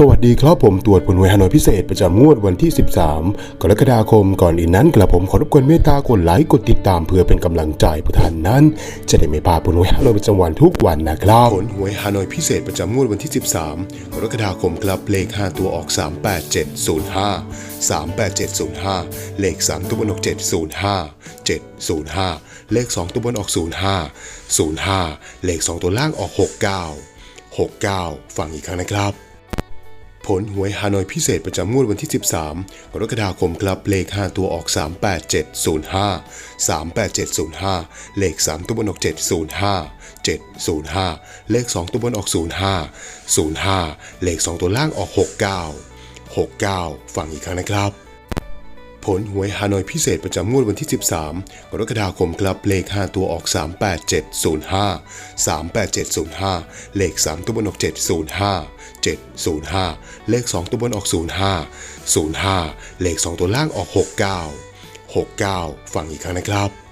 สวัสดีครับผมตรวจผลหวยฮานอยพิเศษประจำงวดวันที่ 13 กรกฎาคมก่อนอื่นนั้นกระผมขอรบกวนเมตตากดไลค์กดติดตามเพื่อเป็นกำลังใจผู้ท่านนั้น จะได้ไม่พลาดผลหวยฮานอยประจำวันทุกวันนะครับผลหวยฮานอยพิเศษประจำงวดวันที่ 13 กรกฎาคมครับเลข 5 ตัวออก 38705 38705 เลข 3 ตัวบนออก 705 705 เลข 2 ตัวบนออก 05 05 เลข 2 ตัวล่างออก 69 69 ฟังอีกครั้งนะครับ ผลหวยฮานอยพิเศษประจำงวดวันที่ 13 กรกฎาคมครับเลข 5 ตัวออก 38705 38705 เลข 3 ตัวบนออก 705 705 เลข 2 ตัวบนออก 05 05 เลข 2 ตัวล่างออก 69 69 ฟังอีกครั้งนะครับ ผลหวยฮานอยพิเศษประจำงวดวันที่ 13 กรกฎาคมครับเลข 5 ตัวออก 38705 38705 เลข 3 ตัวบนออก 705 705 เลข 2 ตัวบนออก 05 05 เลข 2 ตัวล่างออก 69 69 ฟังอีกครั้งนะครับ